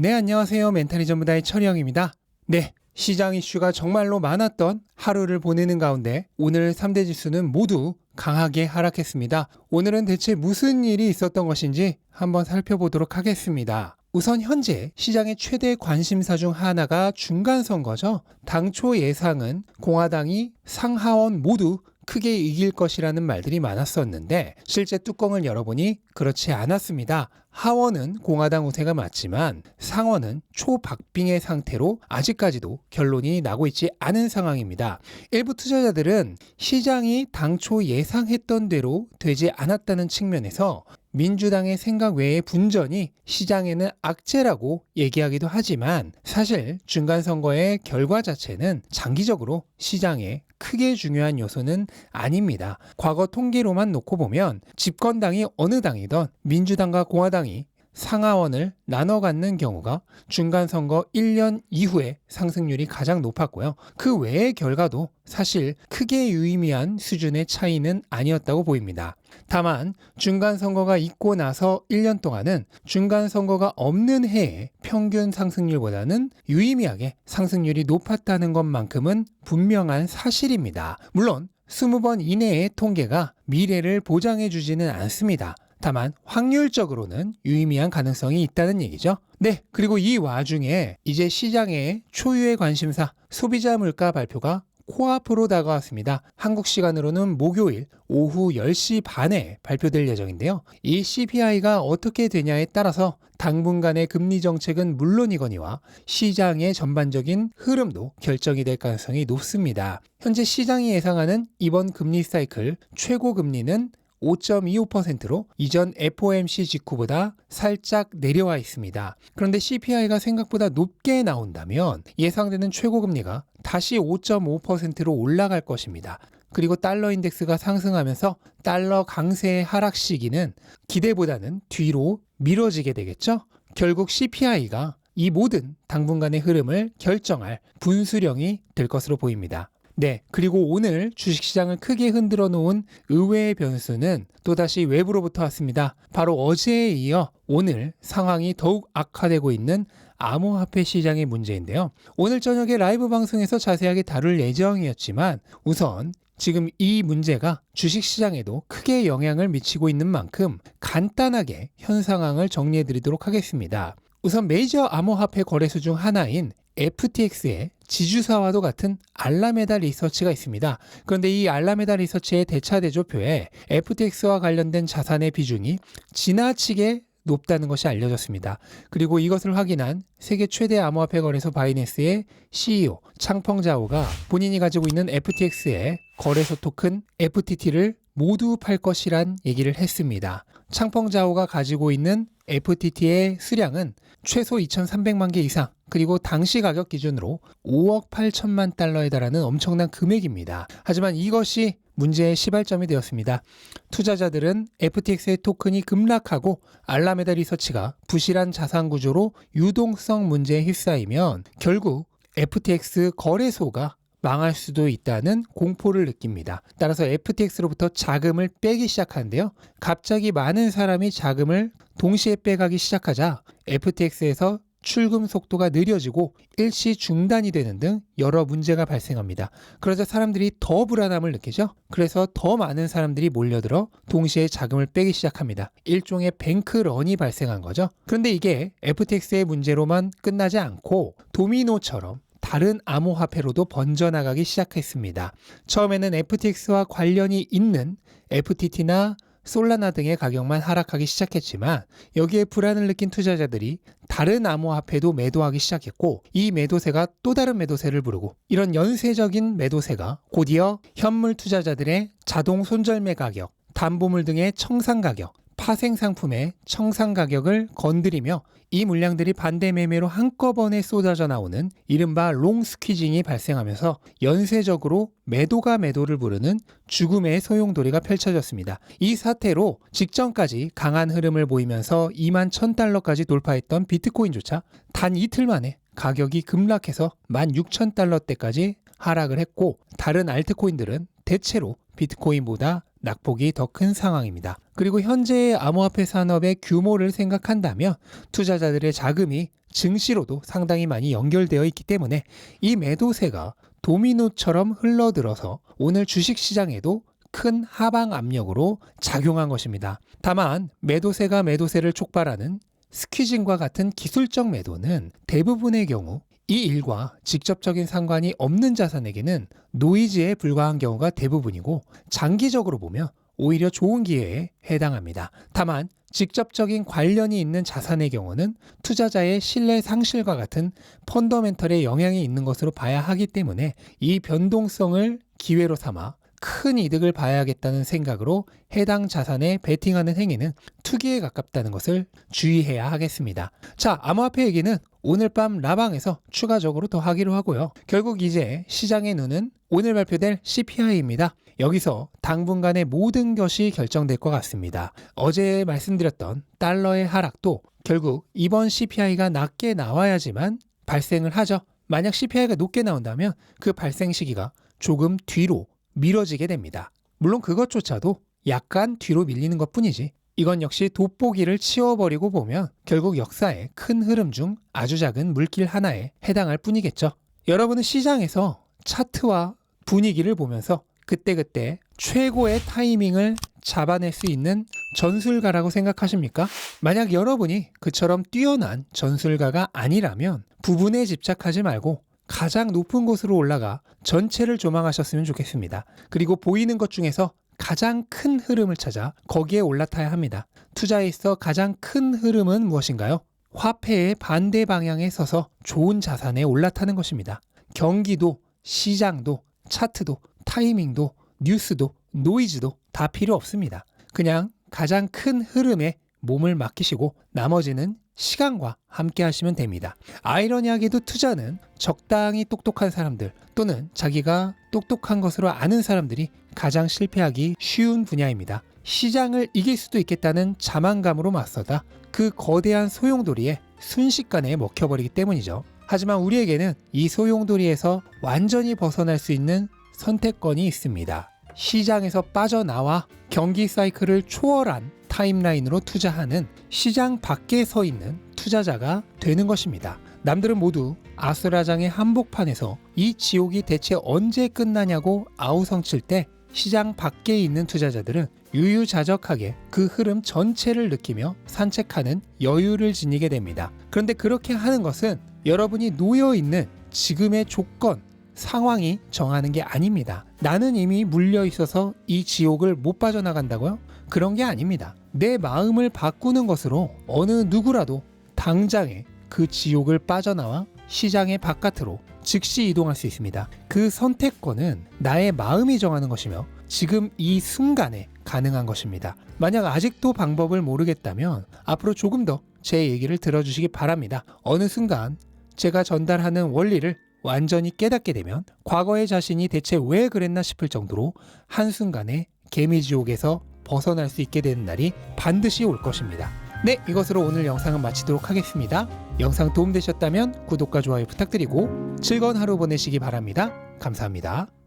네, 안녕하세요. 멘탈이 전부다의 철영입니다. 네, 시장 이슈가 정말로 많았던 하루를 보내는 가운데 오늘 3대 지수는 모두 강하게 하락했습니다. 오늘은 대체 무슨 일이 있었던 것인지 한번 살펴보도록 하겠습니다. 우선 현재 시장의 최대 관심사 중 하나가 중간 선거죠. 당초 예상은 공화당이 상하원 모두 크게 이길 것이라는 말들이 많았었는데 실제 뚜껑을 열어보니 그렇지 않았습니다. 하원은 공화당 우세가 맞지만 상원은 초박빙의 상태로 아직까지도 결론이 나고 있지 않은 상황입니다. 일부 투자자들은 시장이 당초 예상했던 대로 되지 않았다는 측면에서 민주당의 생각 외의 분전이 시장에는 악재라고 얘기하기도 하지만 사실 중간선거의 결과 자체는 장기적으로 시장에 크게 중요한 요소는 아닙니다. 과거 통계로만 놓고 보면 집권당이 어느 당이든 민주당과 공화당이 상하원을 나눠 갖는 경우가 중간 선거 1년 이후에 상승률이 가장 높았고요. 그 외의 결과도 사실 크게 유의미한 수준의 차이는 아니었다고 보입니다. 다만 중간 선거가 있고 나서 1년 동안은 중간 선거가 없는 해의 평균 상승률보다는 유의미하게 상승률이 높았다는 것만큼은 분명한 사실입니다. 물론 20번 이내의 통계가 미래를 보장해 주지는 않습니다. 다만 확률적으로는 유의미한 가능성이 있다는 얘기죠. 네, 그리고 이 와중에 이제 시장의 초유의 관심사 소비자 물가 발표가 코앞으로 다가왔습니다. 한국 시간으로는 목요일 오후 10시 반에 발표될 예정인데요. 이 CPI가 어떻게 되냐에 따라서 당분간의 금리 정책은 물론이거니와 시장의 전반적인 흐름도 결정이 될 가능성이 높습니다. 현재 시장이 예상하는 이번 금리 사이클 최고 금리는 5.25%로 이전 FOMC 직후보다 살짝 내려와 있습니다. 그런데 CPI가 생각보다 높게 나온다면 예상되는 최고 금리가 다시 5.5%로 올라갈 것입니다. 그리고 달러 인덱스가 상승하면서 달러 강세의 하락 시기는 기대보다는 뒤로 미뤄지게 되겠죠? 결국 CPI가 이 모든 당분간의 흐름을 결정할 분수령이 될 것으로 보입니다. 네. 그리고 오늘 주식시장을 크게 흔들어 놓은 의외의 변수는 또다시 외부로부터 왔습니다. 바로 어제에 이어 오늘 상황이 더욱 악화되고 있는 암호화폐 시장의 문제인데요. 오늘 저녁에 라이브 방송에서 자세하게 다룰 예정이었지만 우선 지금 이 문제가 주식시장에도 크게 영향을 미치고 있는 만큼 간단하게 현 상황을 정리해 드리도록 하겠습니다. 우선 메이저 암호화폐 거래소 중 하나인 FTX의 지주사와도 같은 알라메다 리서치가 있습니다. 그런데 이 알라메다 리서치의 대차 대조표에 FTX와 관련된 자산의 비중이 지나치게 높다는 것이 알려졌습니다. 그리고 이것을 확인한 세계 최대 암호화폐 거래소 바이낸스의 CEO 창펑자오가 본인이 가지고 있는 FTX의 거래소 토큰 FTT를 모두 팔 것이란 얘기를 했습니다. 창펑자오가 가지고 있는 FTT의 수량은 최소 2,300만 개 이상, 그리고 당시 가격 기준으로 5억 8천만 달러에 달하는 엄청난 금액입니다. 하지만 이것이 문제의 시발점이 되었습니다. 투자자들은 FTX의 토큰이 급락하고 알라메다 리서치가 부실한 자산 구조로 유동성 문제에 휩싸이면 결국 FTX 거래소가 망할 수도 있다는 공포를 느낍니다. 따라서 FTX로부터 자금을 빼기 시작하는데요. 갑자기 많은 사람이 자금을 동시에 빼가기 시작하자 FTX에서 출금 속도가 느려지고 일시 중단이 되는 등 여러 문제가 발생합니다. 그러자 사람들이 더 불안함을 느끼죠. 그래서 더 많은 사람들이 몰려들어 동시에 자금을 빼기 시작합니다. 일종의 뱅크런이 발생한 거죠. 그런데 이게 FTX의 문제로만 끝나지 않고 도미노처럼 다른 암호화폐로도 번져나가기 시작했습니다. 처음에는 FTX와 관련이 있는 FTT나 솔라나 등의 가격만 하락하기 시작했지만 여기에 불안을 느낀 투자자들이 다른 암호화폐도 매도하기 시작했고 이 매도세가 또 다른 매도세를 부르고 이런 연쇄적인 매도세가 곧이어 현물 투자자들의 자동 손절매 가격, 담보물 등의 청산 가격, 파생 상품의 청산 가격을 건드리며 이 물량들이 반대 매매로 한꺼번에 쏟아져 나오는 이른바 롱 스퀴징이 발생하면서 연쇄적으로 매도가 매도를 부르는 죽음의 소용돌이가 펼쳐졌습니다. 이 사태로 직전까지 강한 흐름을 보이면서 2만 1000달러까지 돌파했던 비트코인조차 단 이틀 만에 가격이 급락해서 16,000달러대까지 하락을 했고 다른 알트코인들은 대체로 비트코인보다 낙폭이 더 큰 상황입니다. 그리고 현재의 암호화폐 산업의 규모를 생각한다면 투자자들의 자금이 증시로도 상당히 많이 연결되어 있기 때문에 이 매도세가 도미노처럼 흘러들어서 오늘 주식 시장에도 큰 하방 압력으로 작용한 것입니다. 다만 매도세가 매도세를 촉발하는 스퀴징과 같은 기술적 매도는 대부분의 경우 이 일과 직접적인 상관이 없는 자산에게는 노이즈에 불과한 경우가 대부분이고 장기적으로 보면 오히려 좋은 기회에 해당합니다. 다만 직접적인 관련이 있는 자산의 경우는 투자자의 신뢰 상실과 같은 펀더멘털에 영향이 있는 것으로 봐야 하기 때문에 이 변동성을 기회로 삼아 큰 이득을 봐야겠다는 생각으로 해당 자산에 베팅하는 행위는 투기에 가깝다는 것을 주의해야 하겠습니다. 자, 암호화폐 얘기는 오늘 밤 라방에서 추가적으로 더 하기로 하고요. 결국 이제 시장의 눈은 오늘 발표될 CPI입니다. 여기서 당분간의 모든 것이 결정될 것 같습니다. 어제 말씀드렸던 달러의 하락도 결국 이번 CPI가 낮게 나와야지만 발생을 하죠. 만약 CPI가 높게 나온다면 그 발생 시기가 조금 뒤로 미뤄지게 됩니다. 물론 그것조차도 약간 뒤로 밀리는 것 뿐이지. 이건 역시 돋보기를 치워버리고 보면 결국 역사의 큰 흐름 중 아주 작은 물길 하나에 해당할 뿐이겠죠. 여러분은 시장에서 차트와 분위기를 보면서 그때그때 최고의 타이밍을 잡아낼 수 있는 전술가라고 생각하십니까? 만약 여러분이 그처럼 뛰어난 전술가가 아니라면 부분에 집착하지 말고 가장 높은 곳으로 올라가 전체를 조망하셨으면 좋겠습니다. 그리고 보이는 것 중에서 가장 큰 흐름을 찾아 거기에 올라타야 합니다. 투자에 있어 가장 큰 흐름은 무엇인가요? 화폐의 반대 방향에 서서 좋은 자산에 올라타는 것입니다. 경기도, 시장도, 차트도, 타이밍도, 뉴스도, 노이즈도 다 필요 없습니다. 그냥 가장 큰 흐름에 몸을 맡기시고 나머지는 시간과 함께 하시면 됩니다. 아이러니하게도 투자는 적당히 똑똑한 사람들 또는 자기가 똑똑한 것으로 아는 사람들이 가장 실패하기 쉬운 분야입니다. 시장을 이길 수도 있겠다는 자만감으로 맞서다 그 거대한 소용돌이에 순식간에 먹혀버리기 때문이죠. 하지만 우리에게는 이 소용돌이에서 완전히 벗어날 수 있는 선택권이 있습니다. 시장에서 빠져나와 경기 사이클을 초월한 타임라인으로 투자하는 시장 밖에 서 있는 투자자가 되는 것입니다. 남들은 모두 아수라장의 한복판에서 이 지옥이 대체 언제 끝나냐고 아우성칠 때 시장 밖에 있는 투자자들은 유유자적하게 그 흐름 전체를 느끼며 산책하는 여유를 지니게 됩니다. 그런데 그렇게 하는 것은 여러분이 놓여 있는 지금의 조건, 상황이 정하는 게 아닙니다. 나는 이미 물려 있어서 이 지옥을 못 빠져나간다고요? 그런 게 아닙니다. 내 마음을 바꾸는 것으로 어느 누구라도 당장에 그 지옥을 빠져나와 시장의 바깥으로 즉시 이동할 수 있습니다. 그 선택권은 나의 마음이 정하는 것이며 지금 이 순간에 가능한 것입니다. 만약 아직도 방법을 모르겠다면 앞으로 조금 더 제 얘기를 들어주시기 바랍니다. 어느 순간 제가 전달하는 원리를 완전히 깨닫게 되면 과거의 자신이 대체 왜 그랬나 싶을 정도로 한순간에 개미지옥에서 벗어날 수 있게 되는 날이 반드시 올 것입니다. 네, 이것으로 오늘 영상은 마치도록 하겠습니다. 영상 도움되셨다면 구독과 좋아요 부탁드리고 즐거운 하루 보내시기 바랍니다. 감사합니다.